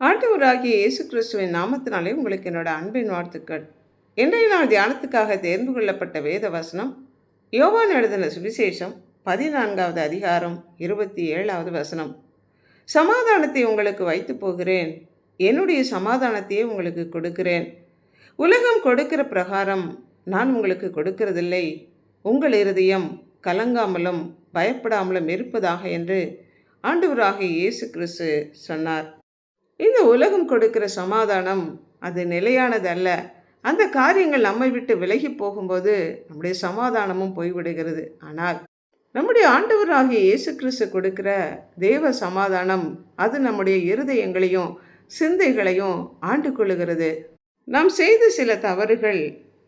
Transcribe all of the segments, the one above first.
ஆண்டவராகிய இயேசு கிறிஸ்துவின் நாமத்தினாலே உங்களுக்கு என்னோட அன்பின் வாழ்த்துக்கள். இன்றைய நாள் தியானத்துக்காக தேர்ந்து கொள்ளப்பட்ட வேத வசனம் யோவான் எழுதின சுவிசேஷம் பதினான்காவது அதிகாரம் இருபத்தி ஏழாவது வசனம். சமாதானத்தை உங்களுக்கு வைத்து போகிறேன். என்னுடைய சமாதானத்தையே உங்களுக்கு கொடுக்கிறேன். உலகம் கொடுக்கிற பிரகாரம் நான் உங்களுக்கு கொடுக்கிறதில்லை. உங்கள் இருதயம் கலங்காமலும் பயப்படாமலும் இருப்பதாக என்று ஆண்டவராகிய இயேசு கிறிஸ்து சொன்னார். இந்த உலகம் கொடுக்கிற சமாதானம் அது நிலையானது அல்ல அந்த காரியங்கள் நம்மை விட்டு விலகி போகும்போது நம்முடைய சமாதானமும் போய்விடுகிறது. ஆனால் நம்முடைய ஆண்டவராகிய இயேசு கிறிஸ்து கொடுக்கிற தேவ சமாதானம் அது நம்முடைய இருதயங்களையும் சிந்தைகளையும் ஆண்டு கொள்ளுகிறது. நாம் செய்த சில தவறுகள்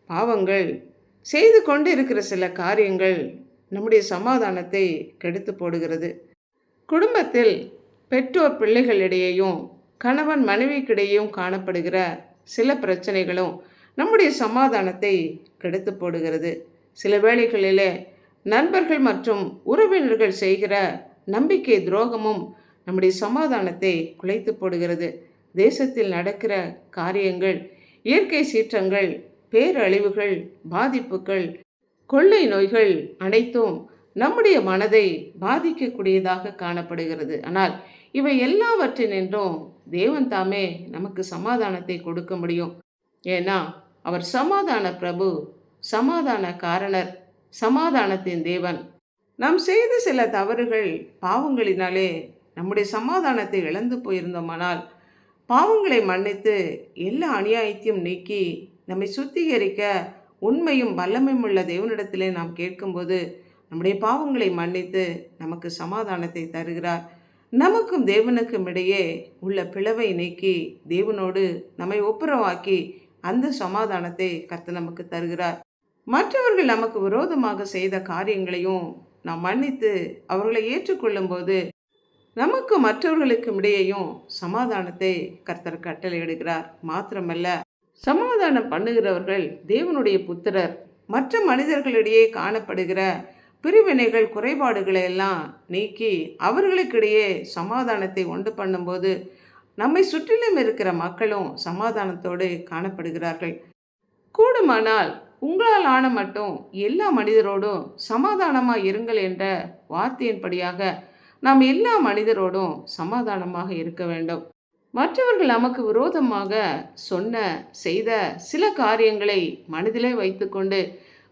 பாவங்கள் செய்து கொண்டு இருக்கிற சில காரியங்கள் நம்முடைய சமாதானத்தை கெடுத்து போடுகிறது. குடும்பத்தில் பெற்றோர் பிள்ளைகளிடையேயும் கணவன் மனைவிக்கிடையும் காணப்படுகிற சில பிரச்சனைகளும் நம்முடைய சமாதானத்தை கெடுத்து போடுகிறது. சில வேளைகளிலே நண்பர்கள் மற்றும் உறவினர்கள் செய்கிற நம்பிக்கை துரோகமும் நம்முடைய சமாதானத்தை குலைத்து போடுகிறது. தேசத்தில் நடக்கிற காரியங்கள் இயற்கை சீற்றங்கள் பேரழிவுகள் பாதிப்புகள் கொள்ளை நோய்கள் அனைத்தும் நம்முடைய மனதை பாதிக்கக்கூடியதாக காணப்படுகிறது. ஆனால் இவை எல்லாவற்றினின்றும் தேவன் தாமே நமக்கு சமாதானத்தை கொடுக்க முடியும். ஏன்னா அவர் சமாதான பிரபு சமாதான காரணர் சமாதானத்தின் தேவன். நாம் செய்த சில தவறுகள் பாவங்களினாலே நம்முடைய சமாதானத்தை இழந்து போயிருந்தோமானால் பாவங்களை மன்னித்து எல்லா அநியாயத்தையும் நீக்கி நம்மை சுத்திகரிக்க உண்மையும் வல்லமையும் உள்ள தேவனிடத்திலே நாம் கேட்கும்போது நம்முடைய பாவங்களை மன்னித்து நமக்கு சமாதானத்தை தருகிறார். நமக்கும் தேவனுக்கும் இடையே உள்ள பிளவை நீக்கி தேவனோடு நம்மை ஒப்புரவாக்கி அந்த சமாதானத்தை கர்த்தர் நமக்கு தருகிறார். மற்றவர்கள் நமக்கு விரோதமாக செய்த காரியங்களையும் நாம் மன்னித்து அவர்களை ஏற்றுக்கொள்ளும்போது நமக்கு மற்றவர்களுக்கும் இடையேயும் சமாதானத்தை கர்த்தர் கட்டளையிடுகிறார் மாத்திரமல்ல சமாதானம் பண்ணுகிறவர்கள் தேவனுடைய புத்திரர் மற்ற மனிதர்களிடையே காணப்படுகிற பிரிவினைகள் குறைபாடுகளை எல்லாம் நீக்கி அவர்களுக்கிடையே சமாதானத்தை உண்டு பண்ணும்போது நம்மை சுற்றிலும் இருக்கிற மக்களும் சமாதானத்தோடு காணப்படுகிறார்கள். கூடுமானால் உங்களால் ஆன மட்டும் எல்லா மனிதரோடும் சமாதானமாக இருங்கள் என்ற வார்த்தையின்படியாக நாம் எல்லா மனிதரோடும் சமாதானமாக இருக்க வேண்டும். மற்றவர்கள் நமக்கு விரோதமாக சொன்ன செய்த சில காரியங்களை மனதிலே வைத்துக்கொண்டு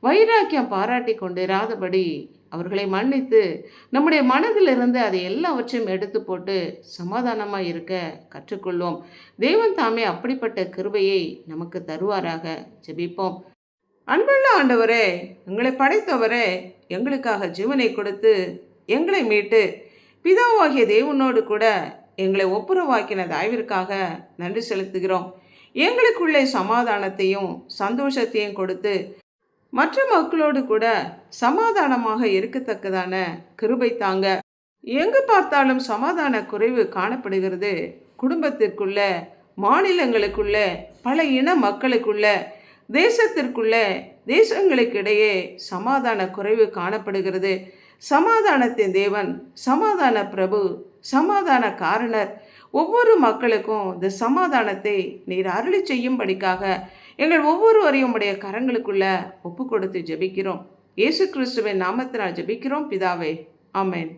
வைராக்கியம் பாராட்டி கொண்டிராதபடி அவர்களை மன்னித்து நம்முடைய மனதிலிருந்து அதை எல்லாவற்றையும் எடுத்து போட்டு சமாதானமாக இருக்க கற்றுக்கொள்வோம். தேவன் தாமே அப்படிப்பட்ட கிருபையை நமக்கு தருவாராக. ஜெபிப்போம். அன்புள்ள ஆண்டவரே எங்களை படைத்தவரே எங்களுக்காக ஜீவனை கொடுத்து எங்களை மீட்டு பிதாவாகிய தேவனோடு கூட எங்களை ஒப்புரவாக்கின தயவிற்காக நன்றி செலுத்துகிறோம். எங்களுக்குள்ளே சமாதானத்தையும் சந்தோஷத்தையும் கொடுத்து மற்ற மக்களோடு கூட சமாதானமாக இருக்கத்தக்கதான கிருபை தாங்க. எங்கு பார்த்தாலும் சமாதான குறைவு காணப்படுகிறது. குடும்பத்திற்குள்ள மாநிலங்களுக்குள்ள பல இன மக்களுக்குள்ள தேசத்திற்குள்ள தேசங்களுக்கிடையே சமாதான குறைவு காணப்படுகிறது. சமாதானத்தின் தேவன் சமாதான பிரபு சமாதான காரணர். ஒவ்வொரு மக்களுக்கும் இந்த சமாதானத்தை நீர் அருளி செய்யும்படிக்காக எங்கள் ஒவ்வொருவரையும் உடைய கரங்களுக்குள்ள ஒப்பு கொடுத்து ஜெபிக்கிறோம். இயேசு கிறிஸ்துவின் நாமத்தினால் ஜெபிக்கிறோம். பிதாவே ஆமேன்.